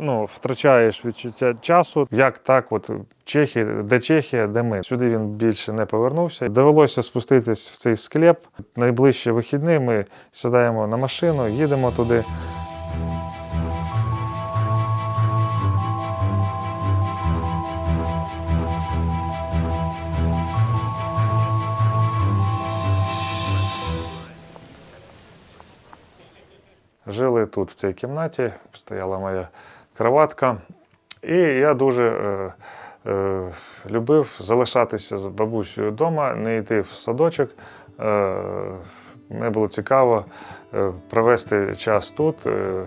Ну, втрачаєш відчуття часу. Як так, от Чехія, де Чехія, де ми. Сюди він більше не повернувся. Довелося спуститись в цей склеп. Найближчі вихідні ми сідаємо на машину, їдемо туди. Жили тут, в цій кімнаті, стояла моя кроватка. І я дуже е, е, любив залишатися з бабусею вдома, не йти в садочок. Е, мені було цікаво е, провести час тут, е,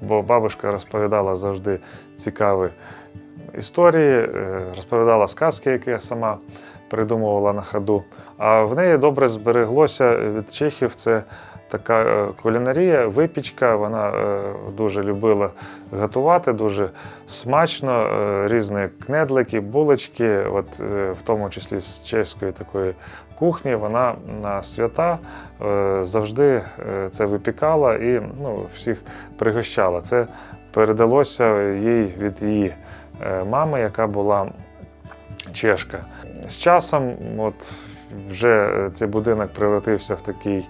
бо бабушка розповідала завжди цікаві історії, е, розповідала сказки, які я сама придумувала на ходу. А в неї добре збереглося від чехів. Це така е, кулінарія, випічка. Вона е, дуже любила готувати, дуже смачно, е, різні кнедлики, булочки, от, в тому числі з чеської такої кухні. Вона на свята завжди це випікала і ну, всіх пригощала. Це передалося їй від її мами, яка була чешка. З часом, от вже цей будинок превратився в такий,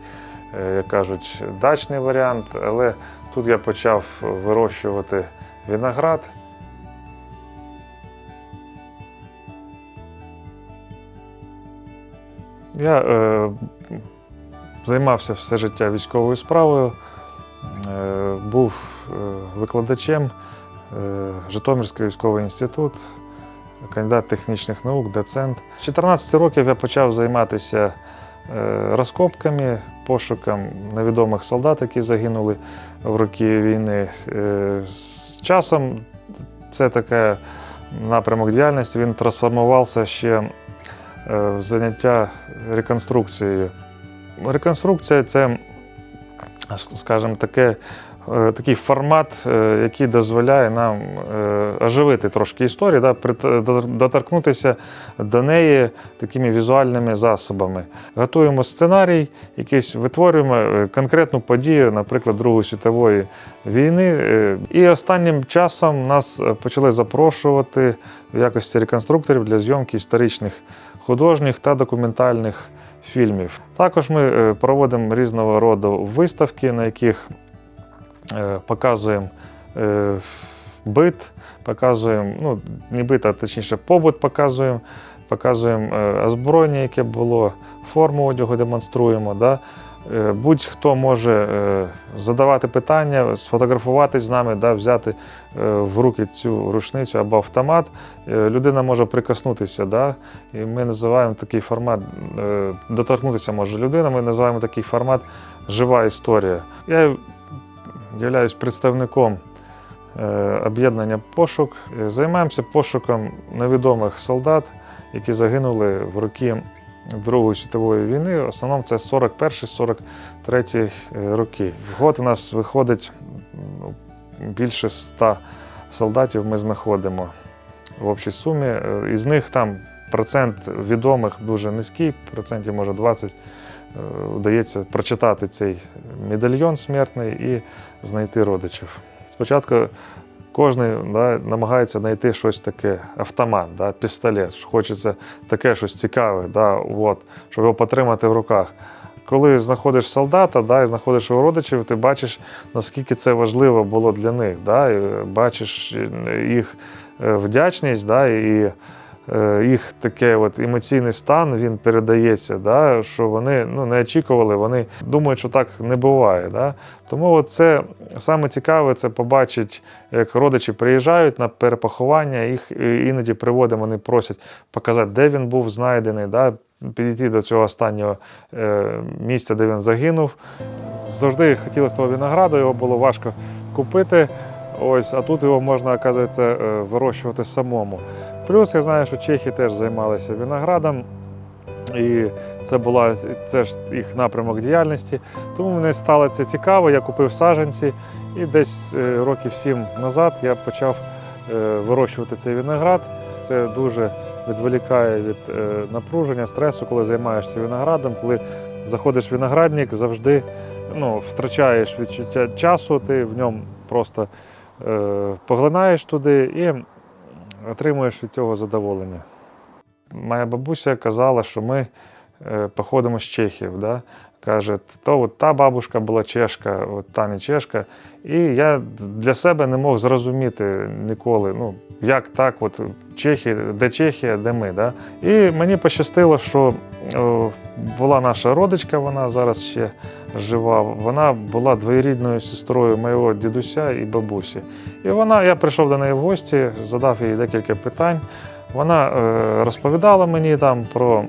як кажуть, дачний варіант, але тут я почав вирощувати виноград. Я е, займався все життя військовою справою, е, був е, викладачем е, Житомирський військовий інститут, кандидат технічних наук, доцент. З 14 років я почав займатися е, розкопками, пошуком невідомих солдат, які загинули в роки війни. Е, З часом це такий напрямок діяльності, він трансформувався ще е, в заняття реконструкцією. Реконструкція це, скажімо, таке, такий формат, е, який дозволяє нам е, оживити трошки історію, да, доторкнутися до неї такими візуальними засобами. Готуємо сценарій, якийсь витворюємо е, конкретну подію, наприклад, Другої світової війни. Е, І останнім часом нас е, почали запрошувати в якості реконструкторів для зйомки історичних художніх та документальних фільмів. Також ми е, проводимо різного роду виставки, на яких е, показуємо е, бит, показуємо, ну, не бит, а точніше побут показуємо, показуємо е, озброєння, яке було, форму одягу демонструємо. Да? Е, Будь-хто може е, задавати питання, сфотографуватись з нами, да, взяти е, в руки цю рушницю або автомат. Е, Людина може прикоснутися. Да? І ми називаємо такий формат, е, доторкнутися може людина, ми називаємо такий формат жива історія. Я являюсь представником е, об'єднання пошук. Е, Займаємося пошуком невідомих солдат, які загинули в роки Другої світової війни. В основному це 41-43 роки. В год у нас виходить ну, більше ста солдатів ми знаходимо в общій сумі. Е, Із них там процент відомих дуже низький, процентів може 20 е, вдається прочитати цей медальйон смертний і знайти родичів. Спочатку кожен да, намагається знайти щось таке, автомат, да, пістолет. Хочеться таке щось цікаве, да, от, щоб його потримати в руках. Коли знаходиш солдата да, і знаходиш його родичів, ти бачиш, наскільки це важливо було для них. Да, і бачиш їх е, вдячність да, і е, їх такий от емоційний стан він передається, да, що вони ну, не очікували, вони думають, що так не буває. Да. Тому от це саме цікаве це побачити, як родичі приїжджають на перепоховання, їх іноді приводимо, вони просять показати, де він був знайдений, да, підійти до цього останнього е, місця, де він загинув. Завжди хотілося того винограду, його було важко купити. Ось, а тут його можна, оказується, е, вирощувати самому. Плюс я знаю, що чехи теж займалися виноградом. І це була це ж їх напрямок діяльності. Тому мені стало це цікаво. Я купив саджанці, і десь е, років сім назад я почав е, вирощувати цей виноград. Це дуже відволікає від напруження, стресу, коли займаєшся виноградом. Коли заходиш в виноградник, завжди ну, втрачаєш відчуття часу, ти в ньому просто поглинаєш туди і отримуєш від цього задоволення. Моя бабуся казала, що ми е, походимо з Чехів. Да? Каже, то от та бабушка була чешка, от та не чешка. І я для себе не мог зрозуміти ніколи, ну, як так, от Чехія, де Чехія, де ми. Да? І мені пощастило, що о, була наша родичка, вона зараз ще жива. Вона була двоєрідною сестрою моєго дідуся і бабусі. І вона, я прийшов до неї в гості, задав їй декілька питань. Вона е, розповідала мені там про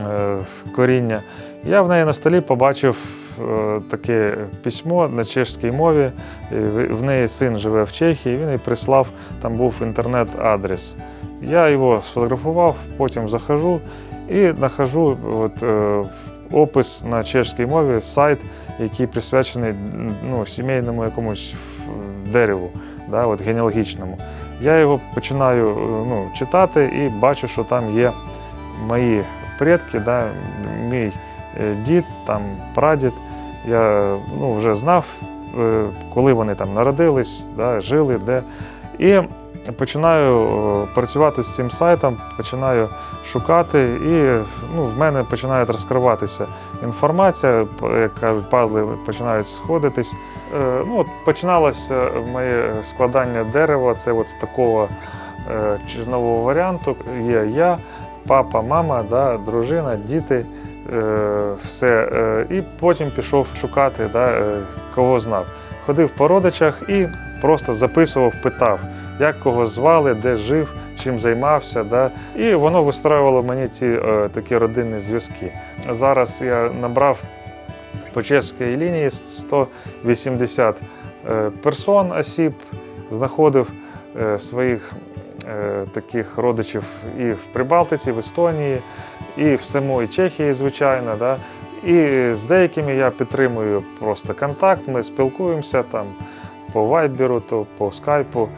е, коріння. Я в неї на столі побачив е, таке письмо на чешській мові. В- неї син живе в Чехії, він їй прислав, там був інтернет-адрес. Я його сфотографував, потім захожу і нахожу от, е, опис на чешській мові, сайт, який присвячений ну, сімейному якомусь е, дереву, да, от, генеалогічному. Я його починаю ну, читати і бачу, що там є мої предки, да, мій дід, там, прадід. Я ну, вже знав, е, коли вони там народились, да, жили, де. І починаю е, працювати з цим сайтом, починаю шукати, і ну, в мене починає розкриватися інформація, як кажуть, пазли починають сходитись. Е, Ну, от починалося моє складання дерева. Це от з такого е, чи нового варіанту. Є я, папа, мама, да, дружина, діти. Е, Все. Е, І потім пішов шукати, да, е, кого знав. Ходив по родичах і просто записував, питав, як кого звали, де жив, чим займався. Да. І воно вистраювало мені ці такі родинні зв'язки. Зараз я набрав по чеській лінії 180 е, персон, осіб, знаходив своїх таких родичів і в Прибалтиці, в Естонії, і в самої Чехії, звичайно. Да? І з деякими я підтримую просто контакт, ми спілкуємося там по вайберу, то по скайпу.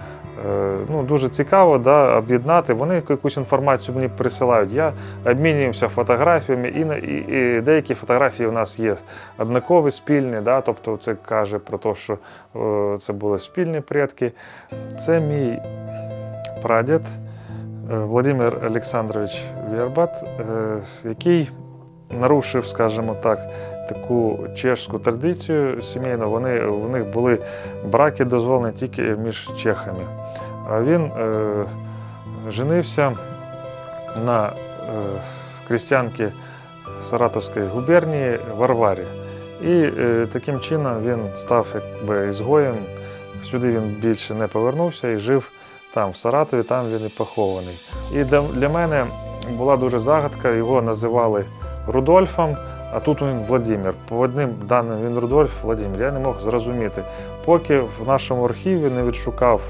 Е, Ну, дуже цікаво да, об'єднати. Вони якусь інформацію мені присилають. Я обмінюємося фотографіями, і, і, і деякі фотографії у нас є однакові, спільні. Да, тобто це каже про те, що е, це були спільні предки. Це мій прадід е, Володимир Олександрович Вєрбат, е, який нарушив, скажімо так, таку чешську традицію сімейну. Вони, в них були браки дозволені тільки між чехами. А він е, женився на крістянки Саратовської губернії Варварі. І таким чином він став якби ізгоєм. Сюди він більше не повернувся і жив там, в Саратові, там він і похований. І для, для мене була дуже загадка, його називали Рудольфом, а тут він Владимир. По одним даним він Рудольф Владимир. Я не мог зрозуміти, поки в нашому архіві не відшукав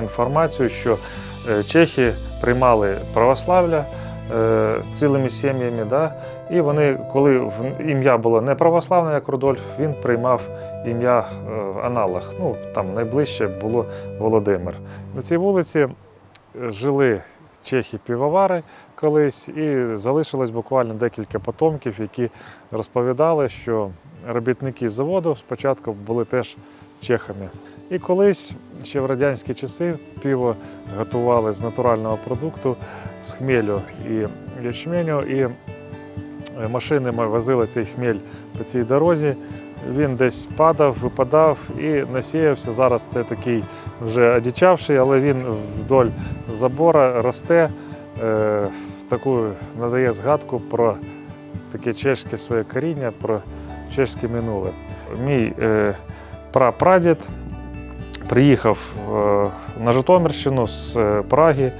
інформацію, що е, чехи приймали православ'я е, цілими сім'ями. Да? І вони, коли ім'я було не православне, як Рудольф, він приймав ім'я е, аналог. Ну, там найближче було Володимир. На цій вулиці е, жили чехи-півовари колись, і залишилось буквально декілька потомків, які розповідали, що робітники заводу спочатку були теж чехами. І колись, ще в радянські часи, пиво готували з натурального продукту, з хмелю і ячменю, і е, машинами возили цей хмель по цій дорозі. Він десь падав, випадав і насіявся. Зараз це такий вже одичавший, але він вдоль забора росте, е, таку надає згадку про таке чешське своє коріння, про чешське минуле. Мій е, прапрадід приїхав е, на Житомирщину з е, Праги,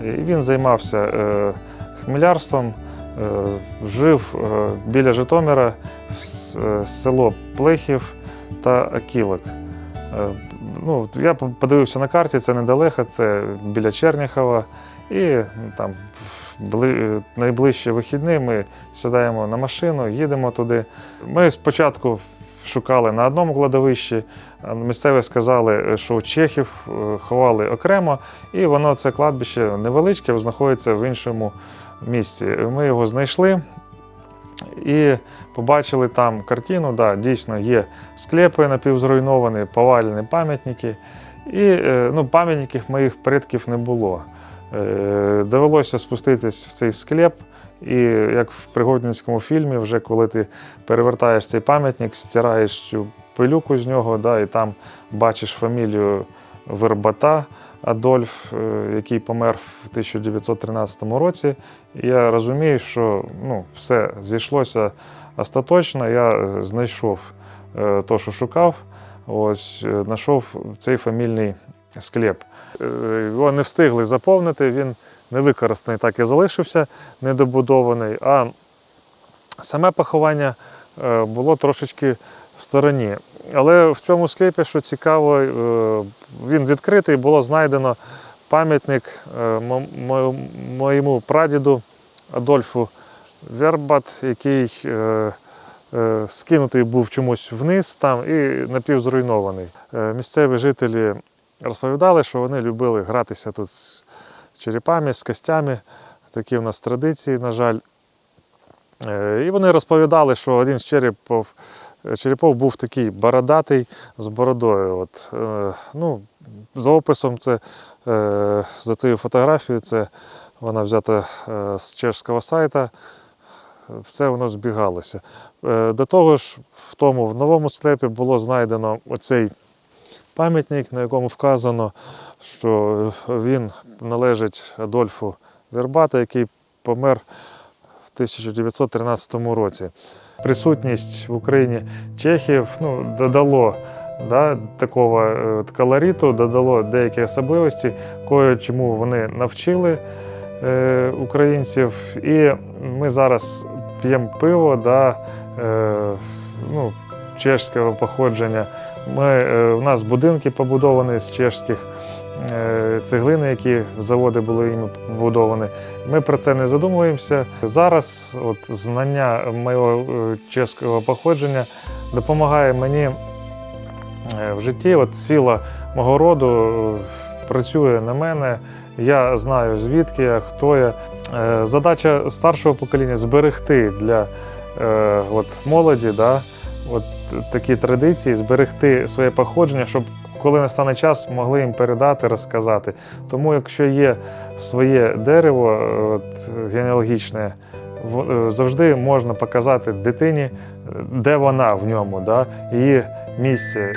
він займався е, хмелярством, жив біля Житомира, село Плехів та Акілок. Ну, я подивився на карті, це недалеко, це біля Черняхова. І там найближчі вихідні ми сідаємо на машину, їдемо туди. Ми спочатку шукали на одному кладовищі, місцеві сказали, що чехів е, ховали окремо, і воно це кладбище невеличке, знаходиться в іншому місці. Ми його знайшли. І побачили там картину, да, дійсно є склепи напівзруйновані, повалені пам'ятники. І е, ну, пам'ятників моїх предків не було. Е, Довелося спуститись в цей склеп, і як в пригодницькому фільмі, вже коли ти перевертаєш цей пам'ятник, стираєш цю пилюку з нього, да, і там бачиш фамілію Вербата Адольф, е, який помер в 1913 році. І я розумію, що ну, все зійшлося остаточно. Я знайшов е, то, що шукав. Ось е, знайшов цей фамільний склеп. Е, Його не встигли заповнити, він не використаний, так і залишився недобудований. А саме поховання е, було трошечки в стороні. Але в цьому склепі, що цікаво, е, він відкритий, було знайдено пам'ятник мо- мо- моєму прадіду Адольфу Вербат, який скинутий був чомусь вниз там і напівзруйнований. Місцеві жителі розповідали, що вони любили гратися тут з черепами, з костями. Такі в нас традиції, на жаль. Е, І вони розповідали, що один з черепів, черепов був такий бородатий з бородою. От, е, ну, за описом, це, е, за цією фотографією, це вона взята з чешського сайта. Все воно збігалося. До того ж, в тому в новому склепі було знайдено оцей пам'ятник, на якому вказано, що він належить Адольфу Вербата, який помер в 1913 році. Присутність в Україні чехів ну, додало да, такого е, колориту, додало деякі особливості, кое чому вони навчили е, українців. І ми зараз п'ємо пиво да, е, ну, чешського походження. Ми, е, у нас будинки побудовані з чешських е, цеглини, які заводи були іми побудовані. Ми про це не задумуємося. Зараз от, знання моєго е, чеського походження допомагає мені е, в житті. От сила мого роду е, працює на мене. Я знаю звідки я, хто я. Е, Задача старшого покоління зберегти для е, от, молоді да, от, такі традиції, зберегти своє походження, щоб коли настане час, могли їм передати, розказати. Тому, якщо є своє дерево е, от, генеалогічне, е, завжди можна показати дитині, е, де вона в ньому, да, її місце.